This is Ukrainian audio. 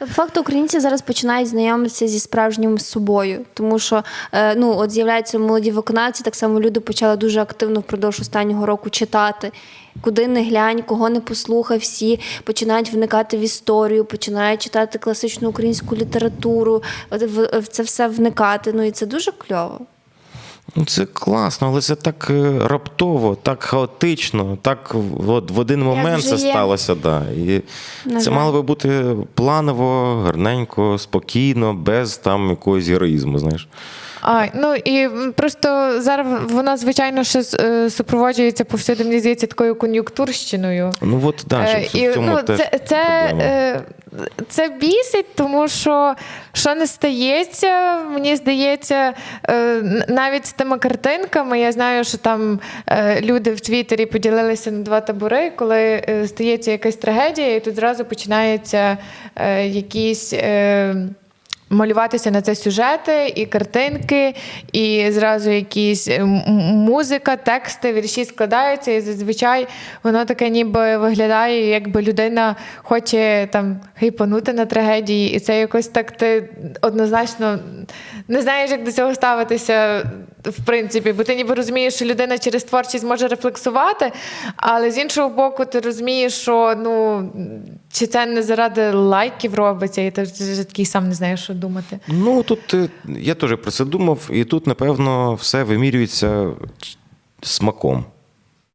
Та факту українці зараз починають знайомитися зі справжнім собою, тому що е, ну от з'являються молоді виконавці. Так само люди почали дуже активно впродовж останнього року читати. Куди не глянь, кого не послухай, всі починають вникати в історію, починають читати класичну українську літературу, в це все вникати. Ну і це дуже кльово. Ну, це класно, але це так е, раптово, так хаотично, так от в один момент це є. сталося. Да. І На це жаль. мало би бути планово, гарненько, спокійно, без там якогось героїзму, знаєш. А, ну і просто зараз вона, звичайно, ще е, супроводжується повсюди, мені здається, такою кон'юнктурщиною. Ну от да, Е, що в цьому ну, теж це, це, е, це бісить, тому що що не стається, мені здається, навіть з тими картинками, я знаю, що там люди в Твіттері поділилися на два табори, коли стається якась трагедія, і тут зразу починається якісь. Малюватися на це сюжети і картинки, і зразу якісь музика, тексти, вірші складаються, і зазвичай воно таке ніби виглядає, якби людина хоче там гейпанути на трагедії, і це якось так ти однозначно не знаєш, як до цього ставитися, в принципі, бо ти ніби розумієш, що людина через творчість може рефлексувати, але з іншого боку, ти розумієш, що ну чи це не заради лайків робиться, і ти вже такий сам не знаєш, що думати. Ну тут е, я теж про це думав, і тут, напевно, все вимірюється смаком.